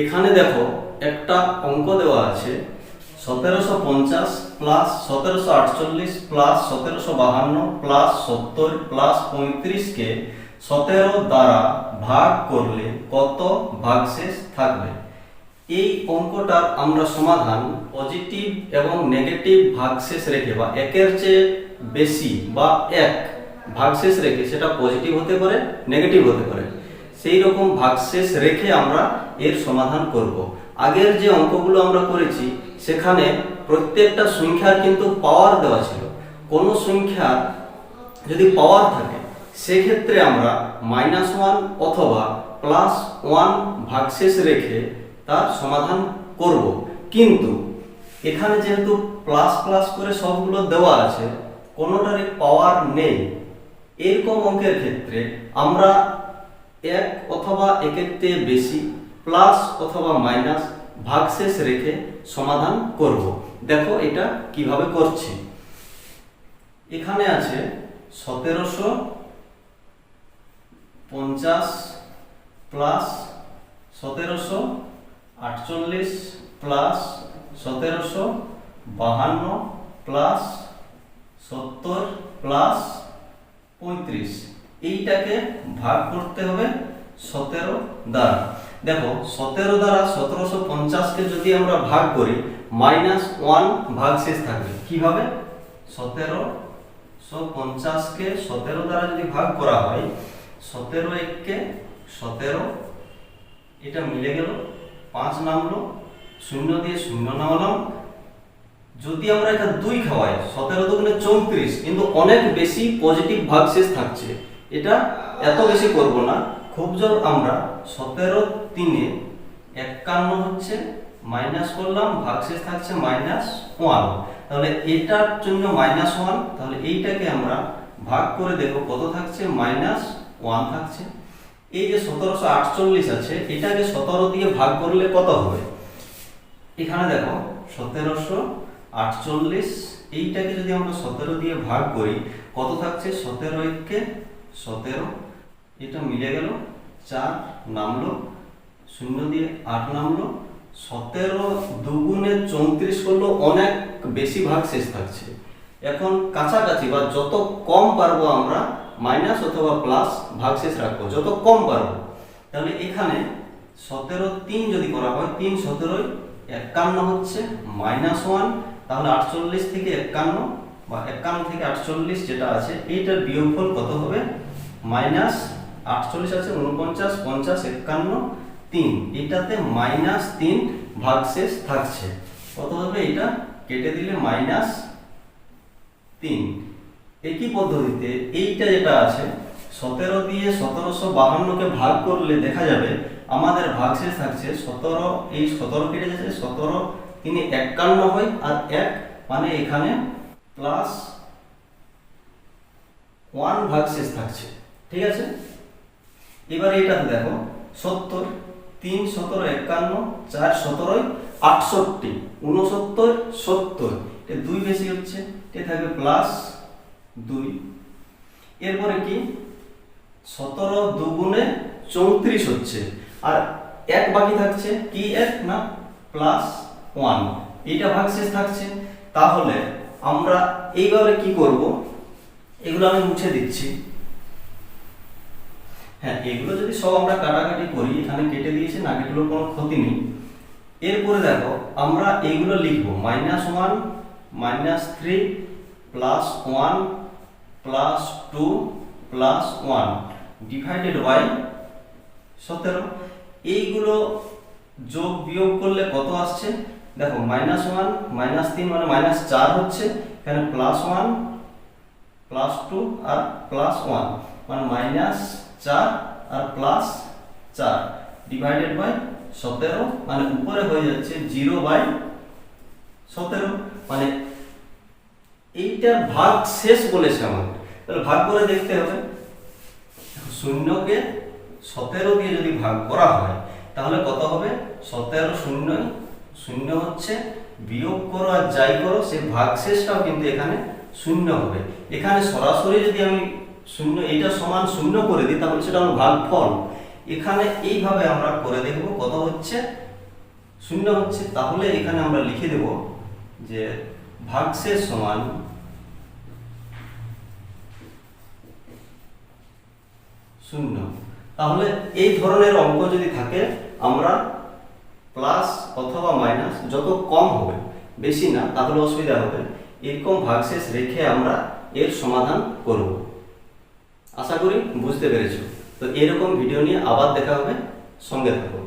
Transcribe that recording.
এখানে দেখো একটা অঙ্ক দেওয়া আছে, সতেরোশো পঞ্চাশ প্লাস সতেরোশো আটচল্লিশ প্লাস সতেরোশো বাহান্ন প্লাস সত্তর প্লাস পঁয়ত্রিশকে সতেরো দ্বারা ভাগ করলে কত ভাগশেষ থাকবে? এই অঙ্কটার আমরা সমাধান পজিটিভ এবং নেগেটিভ ভাগশেষ রেখে বা একের চেয়ে বেশি বা এক ভাগশেষ রেখে সেটা পজিটিভ হতে পারে নেগেটিভ হতে পারে। সেই রকম ভাগশেষ রেখে আমরা এর সমাধান করব। আগের যে অঙ্কগুলো আমরা করেছি, সেখানে প্রত্যেকটা সংখ্যার কিন্তু পাওয়ার দেওয়া ছিল। কোনো সংখ্যা যদি পাওয়ার থাকে, সেক্ষেত্রে আমরা মাইনাস ওয়ান অথবা প্লাস ওয়ান ভাগশেষ রেখে তার সমাধান করব। কিন্তু এখানে যেহেতু প্লাস প্লাস করে সবগুলো দেওয়া আছে, কোনোটারই পাওয়ার নেই। এরকম অঙ্কের ক্ষেত্রে আমরা এক অথবা একের চেয়ে বেশি, প্লাস অথবা মাইনাস ভাগশেষ রেখে সমাধান করব। দেখো এটা কীভাবে করছি। এখানে আছে সতেরোশো পঞ্চাশ প্লাস সতেরোশো আটচল্লিশ প্লাস সতেরোশো বাহান্ন প্লাস সত্তর প্লাস পঁয়ত্রিশ। এইটাকে ভাগ করতে হবে সতেরো দ্বারা। দেখো, সতেরো দ্বারা সতেরোশো পঞ্চাশকে যদি আমরা ভাগ করি, মাইনাস ওয়ান ভাগ শেষ থাকবে। কীভাবে? সতেরোশো পঞ্চাশকে সতেরো দ্বারা যদি ভাগ করা হয়, সতেরো এককে সতেরো, এটা মিলে গেল, পাঁচ নামলো, শূন্য দিয়ে শূন্য নামালাম। যদি আমরা এটা দুই খাওয়াই, সতেরো দুগুণে চৌত্রিশ, কিন্তু অনেক বেশি পজিটিভ ভাগশেষ থাকছে। এটা এত বেশি করব না। খুব জোর আমরা সতেরো তিনে একান্ন হচ্ছে মাইনাস করলাম, ভাগশেষ থাকছে মাইনাস ওয়ান। তাহলে এটার জন্য মাইনাস ওয়ান, তাহলে এইটাকে আমরা ভাগ করে দেখো কত থাকছে? মাইনাস ওয়ান থাকছে। এই যে সতেরোশো আটচল্লিশ আছে, এটাকে সতেরো দিয়ে ভাগ করলে কত হবে? এখানে দেখো, সতেরোশো আটচল্লিশ, এইটাকে যদি আমরা সতেরো দিয়ে ভাগ করি, কত থাকছে? সতেরো একে সতেরো, এটা মিলে গেল চার নামলো, শূন্য দিয়ে আট নামলো, সতেরো দুগুণে চৌত্রিশ করল, অনেক বেশি ভাগ শেষ থাকছে। এখন কাছাকাছি বা যত কম পারব আমরা মাইনাস অথবা প্লাস ভাগ শেষ রাখব, যত কম পারব। তাহলে এখানে সতেরো তিন যদি করা হয়, তিন সতেরোই একান্ন হচ্ছে মাইনাস ওয়ান তাহলে আটচল্লিশ থেকে একান্ন, বা একান্ন থেকে আটচল্লিশ যেটা আছে, এইটার বিয়োগফল কত হবে? মাইনাস আটচল্লিশ আছে, উনপঞ্চাশ, পঞ্চাশ, একান্ন, তিন। এটাতে মাইনাস তিন ভাগশেষ থাকছে। কত হবে এটা? কেটে দিলে মাইনাস তিন। একই পদ্ধতিতে এইটা যেটা আছে, সতেরো দিয়ে সতেরোশো বাহান্নকে ভাগ করলে দেখা যাবে আমাদের ভাগশেষ থাকছে সতেরো, এই সতেরো কেটে যাচ্ছে সতেরো তিনি একান্ন হয় আর এক মানে এখানে প্লাস ওয়ান ভাগশেষ থাকছে। ঠিক আছে? এবার এইটাতে দেখো, সত্তর, তিন সতেরো, একান্ন, চার সতেরোই, আটষট্টি, উনসত্তর, সত্তর। এটা দুই বেশি হচ্ছে এটা থাকবে? প্লাস দুই। এরপরে কি? সতেরো দুগুণে চৌত্রিশ হচ্ছে। আর এক বাকি থাকছে, কি এক না? Plus one. এইটা ভাগশেষ থাকছে। তাহলে আমরা এইভাবে কি করব? এগুলো আমি মুছে দিচ্ছি। হ্যাঁ এগুলো যদি সব আমরা কাটাকাটি করি, এখানে কেটে দিয়েছি, না এগুলোর কোনো ক্ষতি নেই। এরপরে দেখো, আমরা এইগুলো লিখব minus one minus three plus one plus two plus one divided by সতেরো। এইগুলো যোগ বিয়োগ করলে কত আসছে? দেখো মাইনাস ওয়ান মাইনাস তিন মানে মাইনাস চার হচ্ছে, এখানে প্লাস ওয়ান প্লাস টু আর প্লাস ওয়ান মানে মাইনাস চার আর প্লাস চার ডিভাইডেড বাই সতেরো মানে উপরে হয়ে যাচ্ছে জিরো বাই সতেরো। মানে এইটার ভাগ শেষ বলেছে আমার। তাহলে ভাগ করে দেখতে হবে। শূন্যকে সতেরো দিয়ে যদি ভাগ করা হয়, তাহলে কত হবে? সতেরো শূন্য শূন্য হচ্ছে বিয়োগ করো আর যাই করো সেই ভাগ শেষটাও কিন্তু এখানে শূন্য হবে। এখানে সরাসরি যদি আমি শূন্য, এটা সমান শূন্য করে দিই, তাহলে সেটা আমার ভাগ ফল। এখানে এইভাবে আমরা করে দেখব কত হচ্ছে? শূন্য হচ্ছে, তাহলে এখানে আমরা লিখে দেব যে ভাগশেষ সমান শূন্য। তাহলে এই ধরনের অঙ্ক যদি থাকে, আমরা প্লাস অথবা মাইনাস যত কম হবে, বেশি না, তাহলে অসুবিধা হবে। এরকম ভাগশেষ রেখে আমরা এর সমাধান করব। আশা করি বুঝতে পেরেছ। তো এরকম ভিডিও নিয়ে আবার দেখা হবে। সঙ্গে থাকুন।